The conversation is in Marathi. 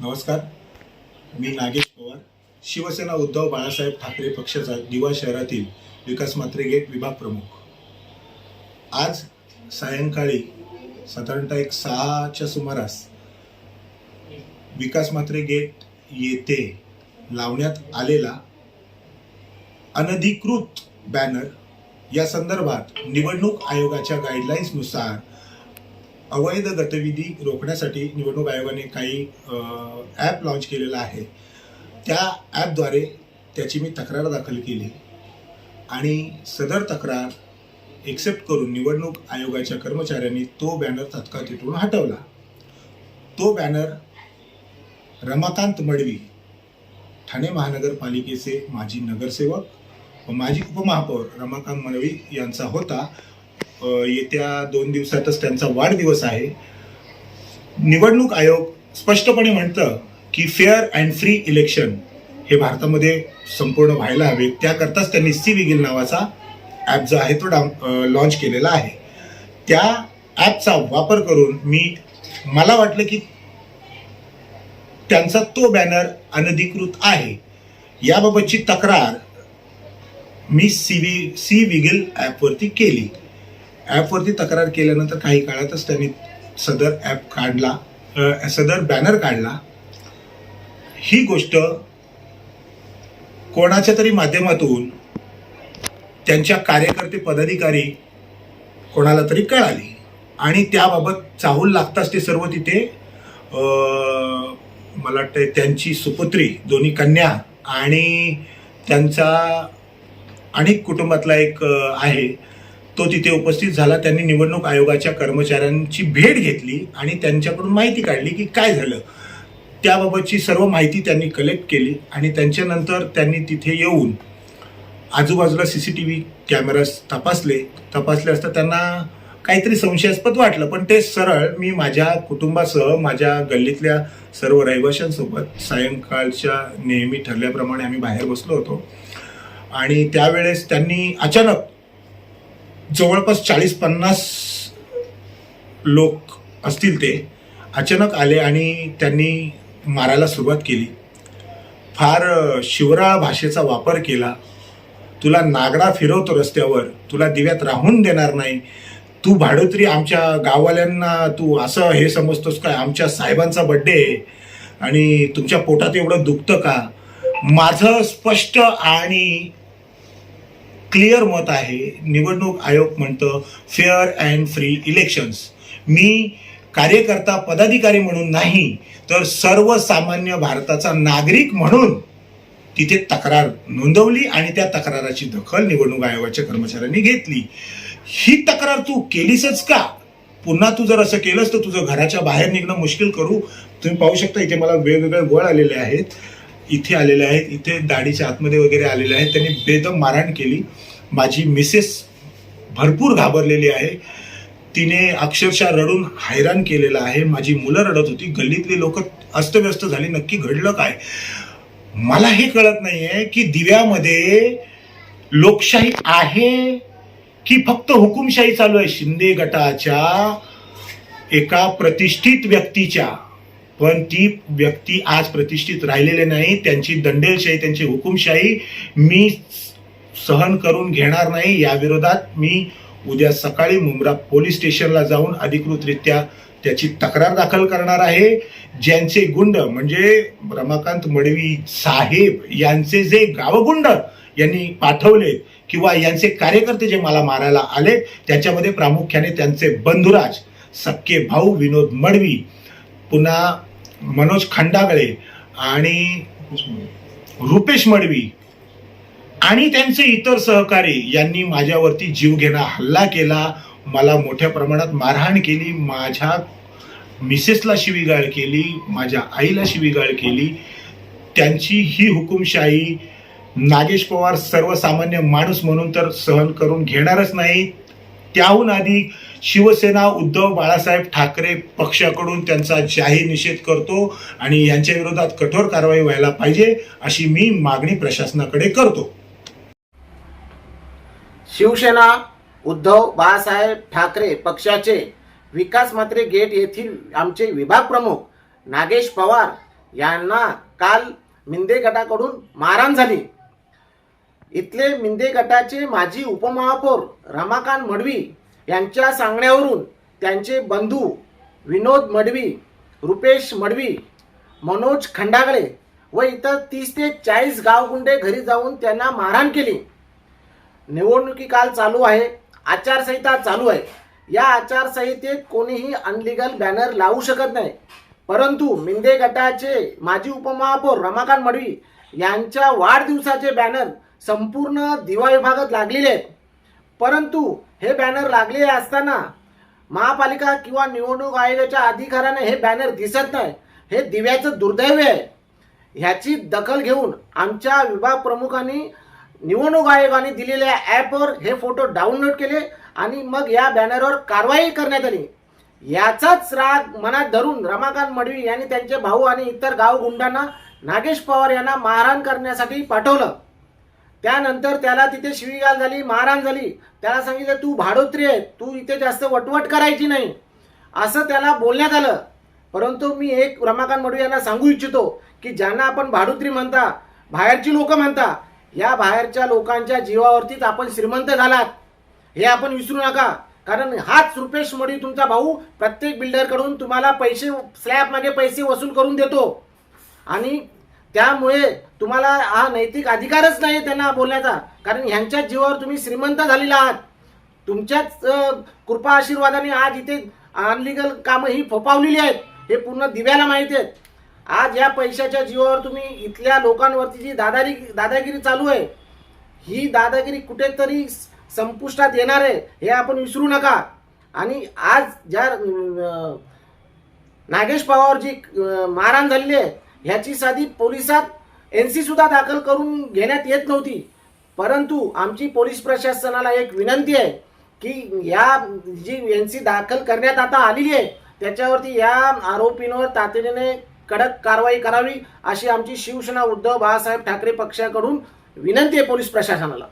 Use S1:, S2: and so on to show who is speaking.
S1: नमस्कार. मी नागेश पवार. शिवसेना उद्धव बाळासाहेब ठाकरे पक्षाचा दिवा शहरातील विकास मात्रे गेट विभाग प्रमुख. आज सायंकाळी साधारणतः एक सहाच्या सुमारास विकास मात्रे गेट येथे लावण्यात आलेला अनधिकृत बॅनर या संदर्भात निवडणूक आयोगाच्या गाईडलाईन्सनुसार अवैध गतिविधी रोखण्यासाठी निवडणूक आयोगाने काही ॲप लॉन्च केलेला आहे. त्या ॲपद्वारे त्याची मी तक्रार दाखल केली आणि सदर तक्रार एक्सेप्ट करून निवडणूक आयोगाच्या कर्मचाऱ्यांनी तो बॅनर तात्काळ तिथून हटवला. तो बॅनर रमाकांत मडवी ठाणे महानगरपालिकेचे माजी नगरसेवक व माजी उपमहापौर रमाकांत मडवी यांचा होता. येत्या दोन दिवसातच त्यांचा वाढदिवस आहे. निवडणूक आयोग स्पष्टपणे म्हणतं की फेअर अँड फ्री इलेक्शन हे भारतामध्ये संपूर्ण व्हायला हवे. त्याकरताच त्यांनी सी विगिल नावाचा ॲप जो आहे तो डाऊन लॉन्च केलेला आहे. त्या ॲपचा वापर करून मी मला वाटलं की त्यांचा तो बॅनर अनधिकृत आहे. याबाबतची तक्रार मी सी व्ही सी विगिल ॲपवरती केली. ॲपवरती तक्रार केल्यानंतर काही काळातच त्यांनी सदर ॲप काढला सदर बॅनर काढला. ही गोष्ट कोणाच्या तरी माध्यमातून त्यांच्या कार्यकर्ते पदाधिकारी कोणाला तरी कळाली आणि त्याबाबत चाहूल लागताच ते सर्व तिथे मला वाटतं त्यांची सुपुत्री दोन्ही कन्या आणि त्यांचा अनेक कुटुंबातला एक आहे. तो तिथे उपस्थित झाला. त्यांनी निवडणूक आयोगाच्या कर्मचाऱ्यांची भेट घेतली आणि त्यांच्याकडून माहिती काढली की काय झालं. त्याबाबतची सर्व माहिती त्यांनी कलेक्ट केली आणि त्यांच्यानंतर त्यांनी तिथे येऊन आजूबाजूला C C T V cameras तपासले. तपासले असता त्यांना काहीतरी संशयास्पद वाटलं पण ते सरळ मी माझ्या कुटुंबासह माझ्या गल्लीतल्या सर्व रहिवाशांसोबत सायंकाळच्या नेहमी ठरल्याप्रमाणे आम्ही बाहेर बसलो होतो. आणि त्यावेळेस त्यांनी अचानक जवळपास चाळीस पन्नास लोक असतील ते अचानक आले आणि त्यांनी मारायला सुरुवात केली. फार शिवराळ भाषेचा वापर केला. तुला नागडा फिरवतो रस्त्यावर तुला दिव्यात राहून देणार नाही. तू भाडोत्री आमच्या गाववाल्यांना तू असं हे समजतोस काय? आमच्या साहेबांचा बड्डे आहे आणि तुमच्या पोटात एवढं दुखतं का? माझं स्पष्ट आणि क्लिअर मत आहे. निवडणूक आयोग म्हणतं फेअर अँड फ्री इलेक्शन्स मी कार्यकर्ता पदाधिकारी म्हणून नाही तर सर्वसामान्य भारताचा नागरिक म्हणून तिथे तक्रार नोंदवली आणि त्या तक्राराची दखल निवडणूक आयोगाच्या कर्मचाऱ्यांनी घेतली. ही तक्रार तू केलीसच का? पुन्हा तू जर असं केलंस तर तुझं घराच्या बाहेर निघणं मुश्किल करू. तुम्ही पाहू शकता इथे मला वेगवेगळे वळ आलेले आहेत. इथे आलेले आहेत इथे दाढीच्या आतमध्ये वगैरे आलेले आहेत. त्यांनी बेदम मारहाण केली. माझी मिसेस भरपूर घाबरलेली आहे. तिने अक्षरशः रडून हैराण केलेलं आहे. माझी मुलं रडत होती. गल्लीतली लोक अस्तव्यस्त झाली. नक्की घडलं काय? मला हे कळत नाही आहे की दिव्यामध्ये लोकशाही आहे की फक्त हुकुमशाही चालू आहे? शिंदे गटाच्या एका प्रतिष्ठित व्यक्तीच्या पण ती व्यक्ती आज प्रतिष्ठित राहिलेले नाही त्यांची दंडेलशाही त्यांची हुकुमशाही मी सहन करून घेणार नाही. या विरोधात मी उद्या सकाळी मुंब्रा पोलीस स्टेशनला जाऊन अधिकृतरित्या त्याची तक्रार दाखल करणार आहे. ज्यांचे गुंड म्हणजे रमाकांत मडवी साहेब यांचे जे गावगुंड यांनी पाठवले किंवा यांचे कार्यकर्ते जे मला मारायला आले त्याच्यामध्ये प्रामुख्याने त्यांचे बंधुराज सक्के भाऊ विनोद मडवी पुन्हा मनोज खंडागळे आणि रुपेश मडवी आणि त्यांचे इतर सहकारी यांनी माझ्यावरती जीवघेणा हल्ला केला मला मोठ्या प्रमाणात मारहाण केली माझ्या मिसेसला शिवीगाळ केली माझ्या आईला शिवीगाळ केली. त्यांची ही हुकुमशाही नागेश पवार सर्वसामान्य माणूस म्हणून तर सहन करून घेणारच नाही. त्याहून अधिक शिवसेना उद्धव बाळासाहेब ठाकरे पक्षाकडून त्यांचा जाहीर निषेध करतो आणि यांच्या विरोधात कठोर कारवाई व्हायला पाहिजे अशी मी मागणी प्रशासनाकडे करतो.
S2: शिवसेना उद्धव बाळासाहेब ठाकरे पक्षाचे विकास मात्रे गेट येथील आमचे विभाग प्रमुख नागेश पवार यांना काल मिंदे गटाकडून मारहाण झाली. इथले मिंदे गटाचे माजी उपमहापौर रमाकांत मडवी यांच्या सांगण्यावरून त्यांचे बंधू विनोद मडवी रुपेश मडवी मनोज खंडागळे व इतर तीस ते चाळीस गावगुंडे घरी जाऊन त्यांना मारहाण केली. निवडणुकी काल चालू आहे आचारसंहिता चालू आहे. या आचारसंहितेत कोणीही अनलिगल बॅनर लावू शकत नाही. परंतु मिंदे गटाचे माजी उपमहापौर रमाकांत मडवी यांच्या वाढदिवसाचे बॅनर संपूर्ण दिवा विभागात लागलेले आहेत. परंतु हे बॅनर लागलेले असताना महापालिका किंवा निवडणूक आयोगाच्या अधिकाऱ्याने हे बॅनर दिसत नाही. हे दिव्याचं दुर्दैव आहे. ह्याची दखल घेऊन आमच्या विभाग प्रमुखांनी निवडणूक आयोगाने दिलेल्या ॲपवर हे फोटो डाउनलोड केले आणि मग या बॅनरवर कारवाई करण्यात आली. याचाच राग मनात धरून रमाकांत मडवी यांनी त्यांचे भाऊ आणि इतर गावगुंडांना नागेश पवार यांना मारहाण करण्यासाठी पाठवलं. त्यानंतर त्याला तिथे शिवीगाल झाली मारहाण झाली. त्याला सांगितलं तू भाडोत्री आहे तू इथे जास्त वटवट करायची नाही. असं त्याला बोलण्यात आलं. परंतु मी एक रमाकांत मडू यांना सांगू इच्छितो की ज्यांना आपण भाडोत्री म्हणता बाहेरची लोक म्हणता या बाहेरच्या लोकांच्या जीवावरतीच आपण श्रीमंत झालात. हे आपण विसरू नका. कारण हाच रुपेश मडी तुमचा भाऊ प्रत्येक बिल्डरकडून तुम्हाला पैसे स्लॅबमध्ये पैसे वसूल करून देतो. आणि त्यामुळे तुम्हाला हा नैतिक अधिकारच नाही त्यांना बोलण्याचा. कारण ह्यांच्याच जीवावर तुम्ही श्रीमंत झालेला आहात. तुमच्याच कृपा आशीर्वादाने आज इथे अनलिगल कामं ही फोपावलेली आहेत. हे पूर्ण दिव्याला माहिती आहेत. आज या पैशाच्या जीवावर तुम्ही इथल्या लोकांवरती जी दादारी दादागिरी चालू आहे ही दादागिरी कुठेतरी संपुष्टात येणार आहे हे आपण विसरू नका. आणि आज ज्या नागेश पवार जी मारहाण झालेली आहे ह्याची साधी पोलिसात एन सी सुद्धा दाखल करून घेण्यात येत नव्हती. परंतु आमची पोलीस प्रशासनाला एक विनंती आहे की या जी एन सी दाखल करण्यात आता आलेली आहे त्याच्यावरती या आरोपींवर तातडीने कडक कारवाई करावी अशी आमची शिवसेना उद्धव बाळासाहेब ठाकरे पक्षाकडून विनंती आहे पोलीस प्रशासनाला.